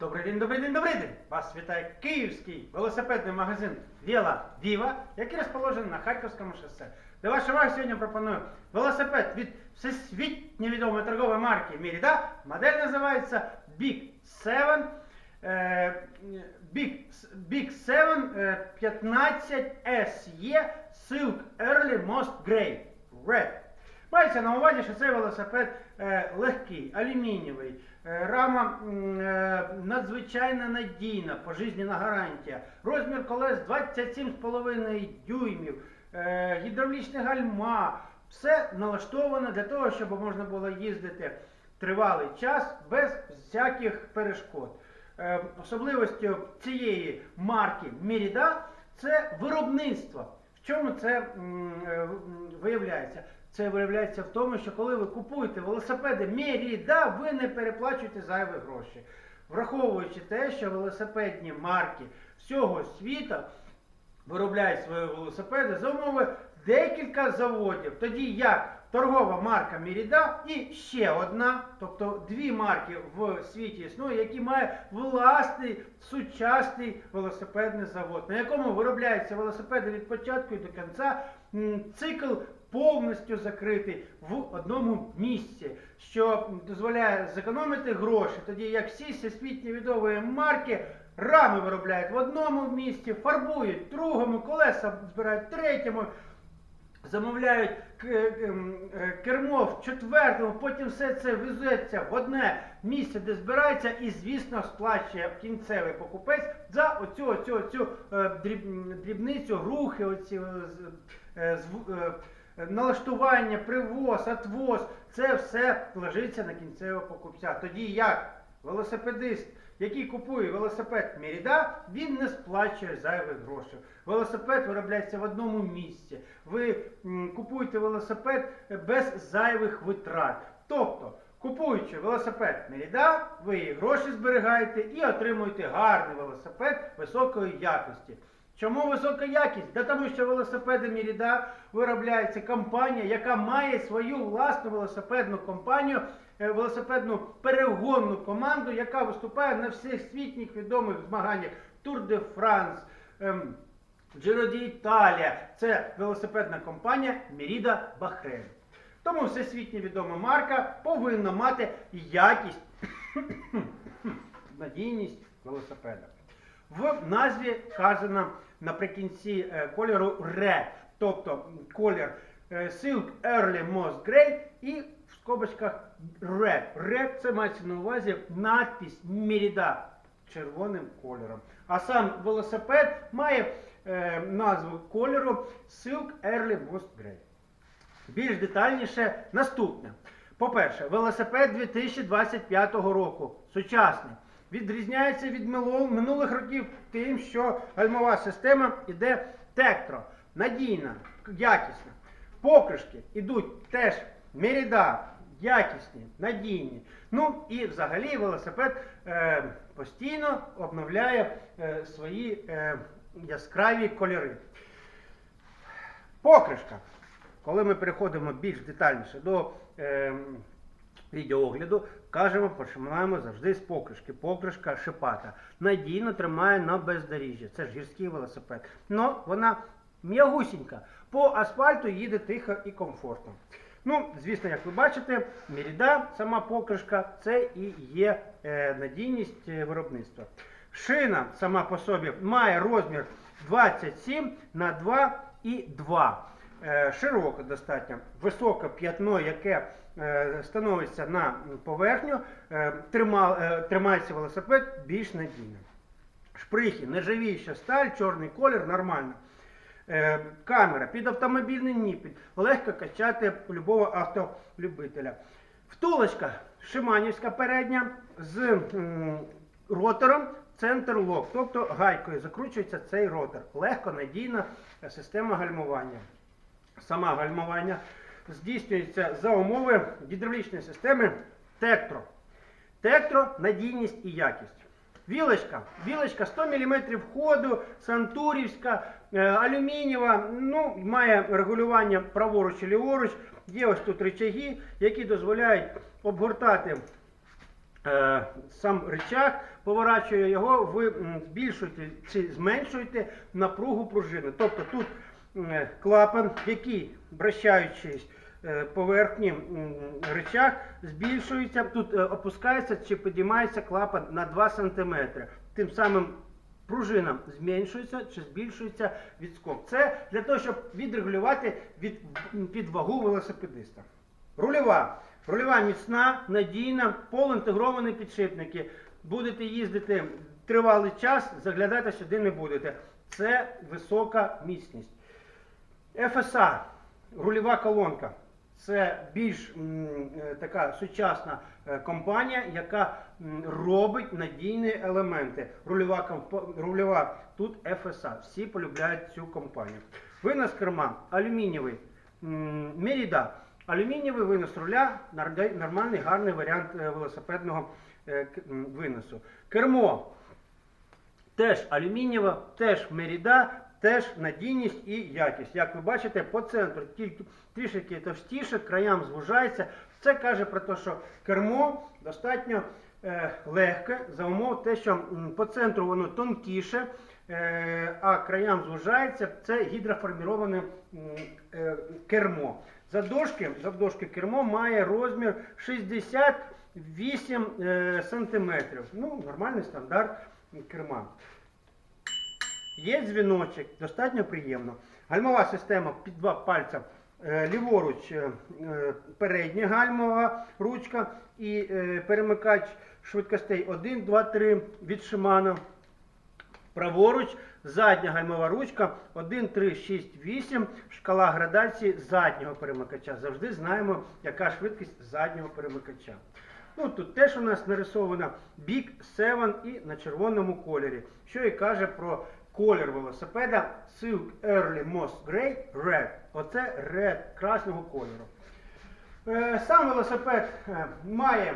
Добрий день, добрий день, добрий день! Вас вітає київський велосипедний магазин Віла Віва, який розположений на Харківському шосе. Для вашої уваги сьогодні пропоную велосипед від всесвітньо відомої торгової марки Merida. Модель називається Big 7. е, Big, Big 7 е, 15 SE Silk Early Most Grey Red. Мається на увазі, що цей велосипед е, легкий, алюмінієвий, е, рама е, надзвичайно надійна, пожизненна гарантія. Розмір колес 27,5 дюймів, е, гідравлічна гальма. Все налаштовано для того, щоб можна було їздити тривалий час без всяких перешкод. Особливостю цієї марки Merida це виробництво. В чому це виявляється? Це виявляється в тому, що коли ви купуєте велосипеди Merida, ви не переплачуєте зайві гроші. Враховуючи те, що велосипедні марки всього світу виробляють свої велосипеди за умови декілька заводів. Тоді як торгова марка Merida і ще одна, тобто дві марки в світі існує, які мають власний сучасний велосипедний завод, на якому виробляються велосипеди від початку і до кінця. Цикл повністю закритий в одному місці, що дозволяє зекономити гроші, тоді як всі всесвітні відомі марки рами виробляють в одному місці, фарбують другому, колеса збирають третьому. Замовляють к- ем, е, кермо в четвертому, потім все це везеться в одне місце, де збирається, і, звісно, сплачує кінцевий покупець за оцю, оцю, оцю е, дріб, дрібницю, рухи, оці е, з- е, зв- е, налаштування, привоз, отвоз. Це все ложиться на кінцевого покупця. Тоді як велосипедист, який купує велосипед Merida, він не сплачує зайвих грошей. Велосипед виробляється в одному місці. Ви купуєте велосипед без зайвих витрат. Тобто, купуючи велосипед Merida, ви гроші зберігаєте і отримуєте гарний велосипед високої якості. Чому висока якість? Да тому що велосипеди Merida виробляється компанія, яка має свою власну велосипедну компанію, е, велосипедну перегонну команду, яка виступає на всіх світніх відомих змаганнях Tour de France, ем, Giro d'Italia. Це велосипедна компанія Merida Bahrain. Тому всесвітньо відома марка повинна мати якість, надійність велосипеда. В назві вказано наприкінці е, кольору Red, тобто колір е, Silk Early Moss Grey і в скобочках Red. Red це мається на увазі надпись Merida червоним кольором. А сам велосипед має е, назву кольору Silk Early Moss Grey. Більш детальніше наступне. По-перше, велосипед 2025 року, сучасний, відрізняється від минулих років тим, що гальмова система іде тектро, надійна, якісна. Покришки йдуть теж Merida, якісні, надійні. Ну і взагалі велосипед е, постійно обновляє е, свої е, яскраві кольори. Покришка. Коли ми переходимо більш детальніше до е, відеоогляду, кажемо, починаємо завжди з покришки. Покришка шипата. Надійно тримає на бездоріжжі. Це ж гірський велосипед. Но вона м'ягусінька. По асфальту їде тихо і комфортно. Ну, звісно, як ви бачите, Меріда, сама покришка, це і є е, надійність е, виробництва. Шина сама по собі має розмір 27 на 2 і 2. Е, Широко достатньо, високе п'ятно, яке е, становиться на поверхню, е, трима- тримається велосипед більш надійно. Шприхи, нержавіюча сталь, чорний колір, нормально. Камера під автомобільний ніпіль. Легко качати любого автолюбителя. Втулочка Шиманівська передня з ротором центр лок, тобто гайкою закручується цей ротор. Легко, надійна система гальмування. Сама гальмування здійснюється за умови гідравлічної системи Тектро. Тектро надійність і якість. Вілочка. Вілочка 100 мм ходу, сантурівська, е, алюмінієва, ну, має регулювання праворуч і ліворуч. Є ось тут рычаги, які дозволяють обгортати е, сам рычаг поворачує його, ви збільшуєте чи зменшуєте напругу пружини. Тобто тут клапан, який, вращаючись е, поверхні м, рычаг, збільшується, тут е, опускається чи підіймається клапан на 2 см. Тим самим пружина зменшується чи збільшується відскок. Це для того, щоб відрегулювати від, під вагу велосипедиста. Рульова. Рульова міцна, надійна, полуінтегровані підшипники. Будете їздити тривалий час, заглядати сюди не будете. Це висока міцність. ФСА, рульова колонка. Це більш м, е, така сучасна е, компанія, яка робить надійні елементи. Рульова, рульова тут ФСА. Всі полюбляють цю компанію. Винос керма алюмінієвий. Меріда. Алюмінієвий винос руля нормальний гарний варіант е, велосипедного виносу. Кермо Теж алюмінієва, теж меріда, теж надійність і якість. Як ви бачите, по центру тільки трішки товстіше, краям звужається. Це каже про те, що кермо достатньо е, легке за умов те, що по центру воно тонкіше, е, а краям звужається. Це гідроформіроване е, кермо. Задошки, завдошки кермо має розмір 68 е, сантиметрів. Ну, нормальний стандарт керма. Є дзвіночок, достатньо приємно. Гальмова система під два пальця. Е, Ліворуч е, е, передня гальмова ручка і перемикач швидкостей 1, 2, 3 від Shimano. Праворуч задня гальмова ручка 1, 3, 6, 8. Шкала градації заднього перемикача. Завжди знаємо, яка швидкість заднього перемикача. Ну, тут теж у нас нарисовано Big 7 і на червоному кольорі, що і каже про колір велосипеда Silk Early Moss Grey Red. Оце red красного кольору. Е, Сам велосипед е, має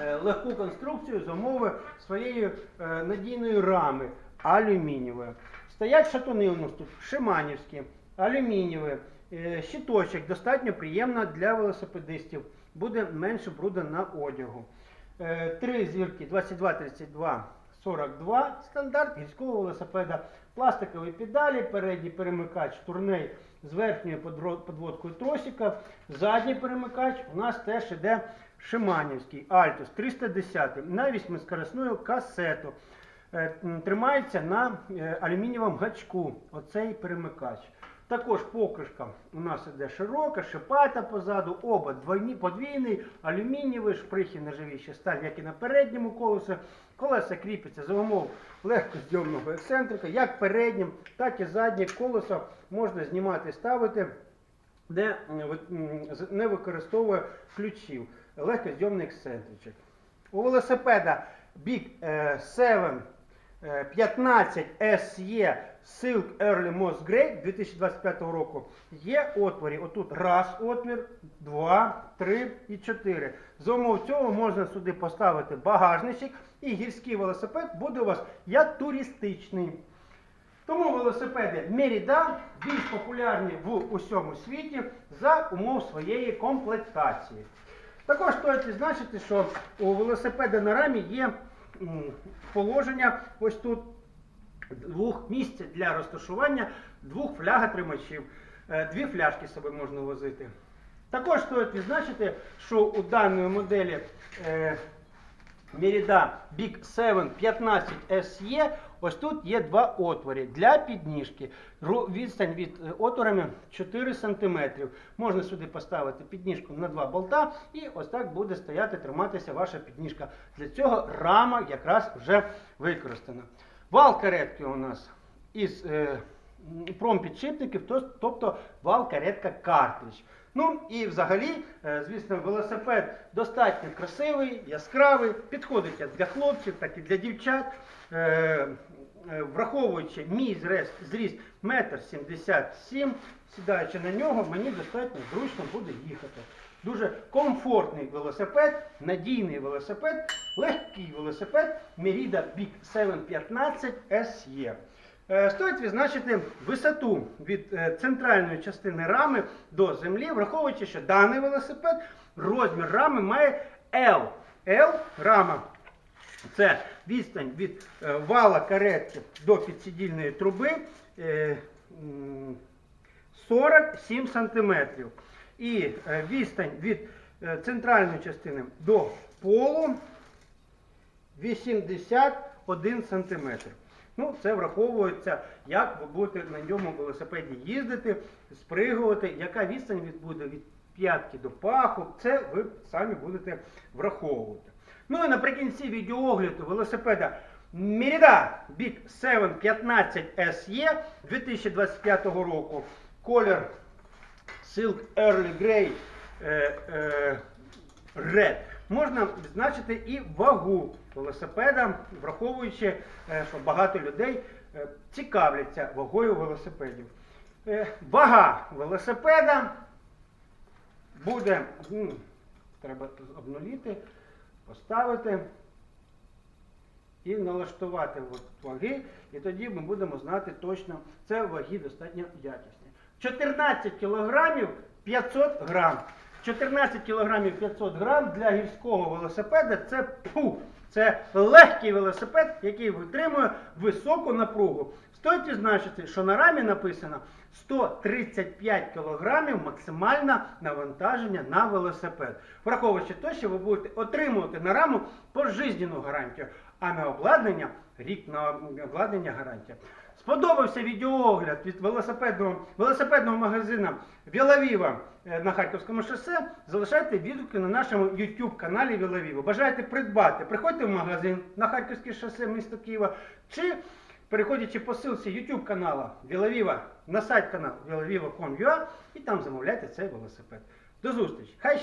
е, легку конструкцію за умови своєї надійної рами алюмінієвої. Стоять шатуни у нас тут шиманівські, алюмінієві. Щиточок достатньо приємно для велосипедистів. Буде менше бруду на одягу. Три зірки 22, 32, 42 стандарт гірського велосипеда. Пластикові педалі, передній перемикач турней з верхньою подводкою тросика. Задній перемикач у нас теж іде Шиманівський Altus 310 на 8-скоростну касету. Е, Тримається на е, алюмінієвому гачку. Оцей перемикач. Також покришка у нас іде широка, шипата позаду, оба двойні, подвійний, алюмінієвий, шприхи нержавіюча сталь, як і на передньому колесі. Колеса кріпиться за умов легкозйомного ексцентрика, як переднім, так і заднє колесо можна знімати і ставити, де не використовує ключів. Легкозйомний ексцентричок. У велосипеда е, 7 е, 15 SE Silk Early Moss Grey 2025 року є отворі. Отут раз отвір, два, три і чотири. За умов цього можна сюди поставити багажничок і гірський велосипед буде у вас як туристичний. Тому велосипеди Merida більш популярні в усьому світі за умов своєї комплектації. Також стоїть відзначити, що у велосипеда на рамі є положення ось тут двох місць для розташування двох фляготримачів. Е, Дві фляжки з собою можна возити. Також стоїть відзначити, що у даної моделі е, Big 7 15 SE ось тут є два отвори для підніжки. Відстань від е, отворами 4 см. Можна сюди поставити підніжку на два болта і ось так буде стояти, триматися ваша підніжка. Для цього рама якраз вже використана. Вал каретки у нас із е, промпідшипників, тобто вал каретка картридж. Ну і взагалі, е, звісно, велосипед достатньо красивий, яскравий, підходить як для хлопців, так і для дівчат. Е, е, Враховуючи мій зріст, зріст 1,77 м, сідаючи на нього, мені достатньо зручно буде їхати. Дуже комфортний велосипед, надійний велосипед, легкий велосипед Merida Big 715 SE. Е, Стоїть відзначити висоту від е, центральної частини рами до землі, враховуючи, що даний велосипед розмір рами має L. L, рама це відстань від е, вала каретки до підсидільної труби е, 47 сантиметрів. І відстань від центральної частини до полу 81 сантиметр. Ну, це враховується, як ви будете на ньому велосипеді їздити, спригувати, яка відстань буде від п'ятки до паху. Це ви самі будете враховувати. Ну і наприкінці відеоогляду велосипеда Merida Big 715 SE 2025 року. Колір Silk Early Grey е, е, Red. Можна відзначити і вагу велосипеда, враховуючи, е, що багато людей е, цікавляться вагою велосипедів. Е, Вага велосипеда буде, треба обнуліти, поставити і налаштувати ваги, і тоді ми будемо знати точно, це ваги достатньо якісні. 14 кілограмів 500 грам. 14 кілограмів 500 грам для гірського велосипеда це пу, це легкий велосипед, який витримує високу напругу. Стоїть відзначити, що на рамі написано 135 кілограмів максимальне навантаження на велосипед. Враховуючи те, що ви будете отримувати на раму пожизненну гарантію, а на обладнання рік на обладнання гарантія. Сподобався відеоогляд від велосипедного, велосипедного магазину Вілавіва е, на Харківському шосе. Залишайте відгуки на нашому YouTube каналі Вілавіва. Бажаєте придбати, приходьте в магазин на Харківське шосе місто Києва чи переходячи по ссылці YouTube канала Вілавіва на сайт канал vilaviva.com.ua і там замовляйте цей велосипед. До зустрічі! Хай